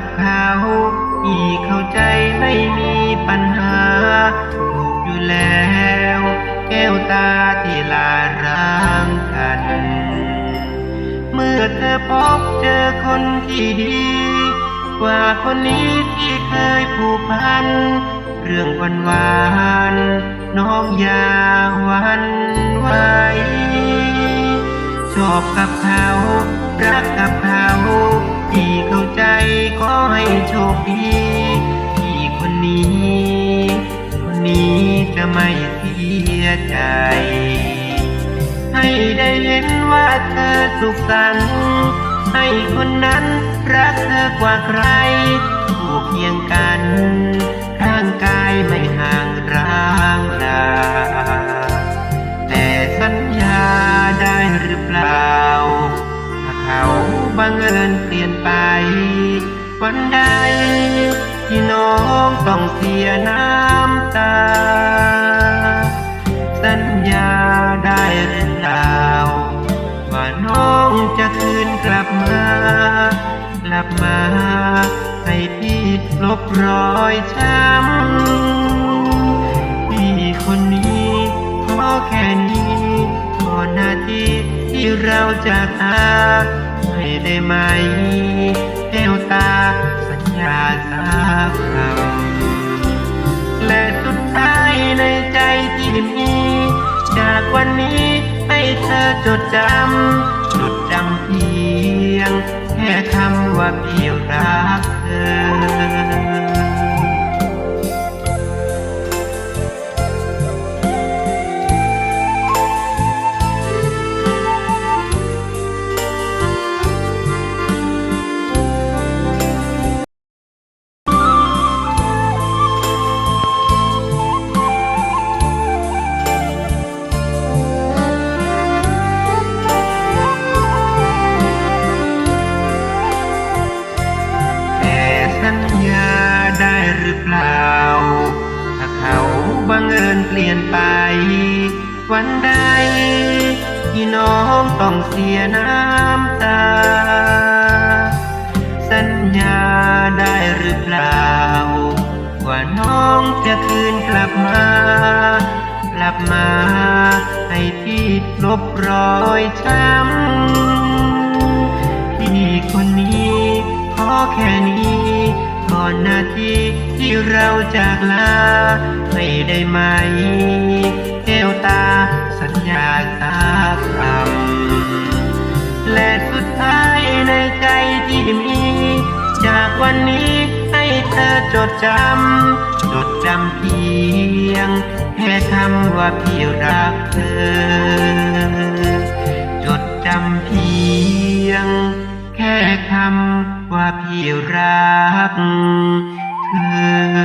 กับเขาพี่เข้าใจไม่มีปัญหา ถูกอยู่แล้ว แก้วตาที่ลาร้างกัน เมื่อเธอพบเจอคนที่ดี กว่าคนนี้ที่เคยผูกพัน เรื่องวันวานน้องยาวันไว้ชอบกับเขา รักกับเขาที่เขา โชคดีที่คนนี้ คนนี้จะไม่เสียใจ ให้ได้เห็นว่าเธอสุขสันต์ให้คนนั้นรักเธอกว่าใครถูกเคียงกันข้างกายไม่ห่างร้างลาแต่สัญญาได้หรือเปล่าถ้าเขาบังเอิญเปลี่ยนไปวันใด จะคืนกลับมา กลับมา ให้พี่ลบรอยช้ำพี่คนนี้ขอแค่นี้ขอหน้าที่ที่เราจะหาให้ได้ไหมแก้วตาสัญญาสักคำและสุดท้ายในใจที่มีจากวันนี้ให้เธอจดจำ จดจำเพียง แค่คำว่าเพียงรักเธอ หรือเปล่า ถ้าเขาบังเอิญเปลี่ยนไป วันใดที่น้องต้องเสียน้ำตา สัญญาได้หรือเปล่า ว่าน้องจะคืนกลับมา กลับมา ให้พี่ลบรอยช้ำพี่คนนี้ขอแค่นี้ ก่อนนาทีที่เราจากลาให้ได้ไหมแก้วตาสัญญาสาคำและสุดท้ายในใจที่มี จากวันนี้ให้เธอจดจำจดจำเพียง แค่คำว่าพี่รักเธอ คำว่าพี่รักเธอ